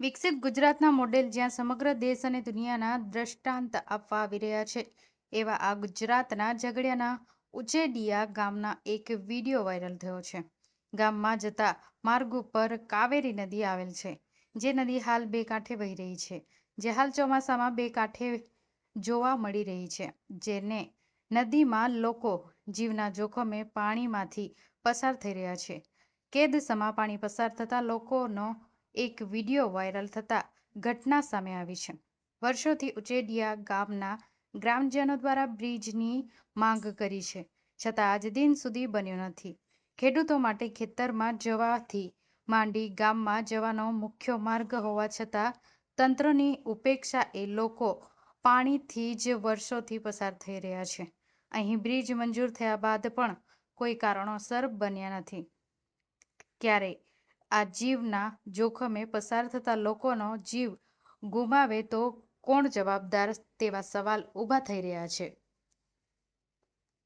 વિકસિત ગુજરાતના મોડેલ જ્યાં સમગ્ર દેશ અને દુનિયાના દ્રષ્ટાંત આપવા આવી રહ્યા છે એવા આ ગુજરાતના ઝઘડિયાના ઉચેડિયા ગામના એક વીડિયો વાયરલ થયો છે. ગામમાં જતા માર્ગ ઉપર કાવેરી નદી આવેલ છે. જે નદી હાલ બે કાંઠે વહી રહી છે. જે હાલ ચોમાસામાં બે કાંઠે જોવા મળી રહી છે. જેને નદીમાં લોકો જીવના જોખમે પાણીમાંથી પસાર થઈ રહ્યા છે. કેદસમા પાણી પસાર થતા લોકોનો એક વીડિયો વાયરલ થતા ઘટના સામે આવી છે. વર્ષોથી ઉચેડિયા ગામના ગ્રામજનો દ્વારા બ્રિજની માંગ કરી છે, છતાં આજ દિન સુધી બન્યો નથી. ખેડૂતો માટે ખેતરમાં જવાથી માંડી ગામમાં જવાનો મુખ્ય માર્ગ હોવા છતાં તંત્રની એ લોકો પાણીથી જ વર્ષોથી પસાર થઈ રહ્યા છે. અહીં બ્રિજ મંજૂર થયા બાદ પણ કોઈ કારણોસર બન્યા નથી. ત્યારે આ જીવના જોખમે પસાર થતા લોકોનો જીવ ગુમાવે તો કોણ જવાબદાર તેવા સવાલ ઊભા થઈ રહ્યા છે.